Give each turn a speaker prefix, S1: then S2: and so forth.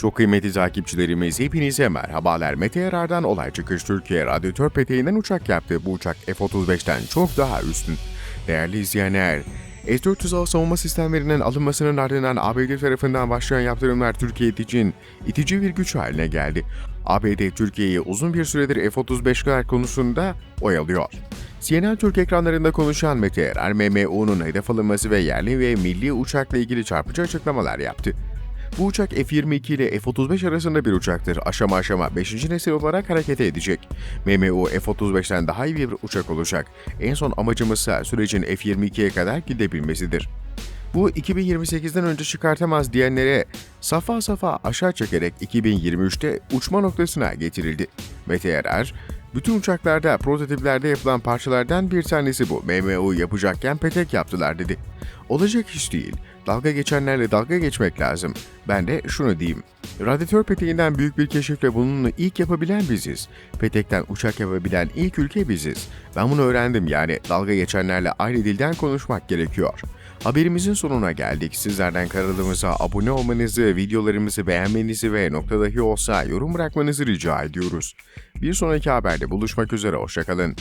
S1: Çok kıymetli takipçilerimiz hepinize merhabalar. Mete Yarar'dan olay çıkış Türkiye radyatör peteğinden uçak yaptı. Bu uçak F-35'ten çok daha üstün. Değerli izleyenler, S-400 savunma sistemlerinin alınmasının ardından ABD tarafından başlayan yaptırımlar Türkiye için itici bir güç haline geldi. ABD Türkiye'yi uzun bir süredir F-35'ler konusunda oyalıyor. CNN Türk ekranlarında konuşan Mete Yarar, MMU'nun hedef alınması ve yerli ve milli uçakla ilgili çarpıcı açıklamalar yaptı. Bu uçak F-22 ile F-35 arasında bir uçaktır. Aşama aşama 5. nesil olarak hareket edecek. MMU F-35'ten daha iyi bir uçak olacak. En son amacımız ise sürecin F-22'ye kadar gidebilmesidir. Bu 2028'den önce çıkartamaz diyenlere safa safa aşağı çekerek 2023'te uçma noktasına getirildi. Mete Yarar, bütün uçaklarda prototiplerde yapılan parçalardan bir tanesi bu. MMU yapacakken petek yaptılar dedi. Olacak iş değil. Dalga geçenlerle dalga geçmek lazım. Ben de şunu diyeyim. Radyatör peteğinden büyük bir keşifle bunun ilk yapabilen biziz. Petekten uçak yapabilen ilk ülke biziz. Ben bunu öğrendim yani dalga geçenlerle aynı dilden konuşmak gerekiyor. Haberimizin sonuna geldik. Sizlerden kanalımıza abone olmanızı, videolarımızı beğenmenizi ve nokta dahi olsa yorum bırakmanızı rica ediyoruz. Bir sonraki haberde buluşmak üzere, hoşçakalın.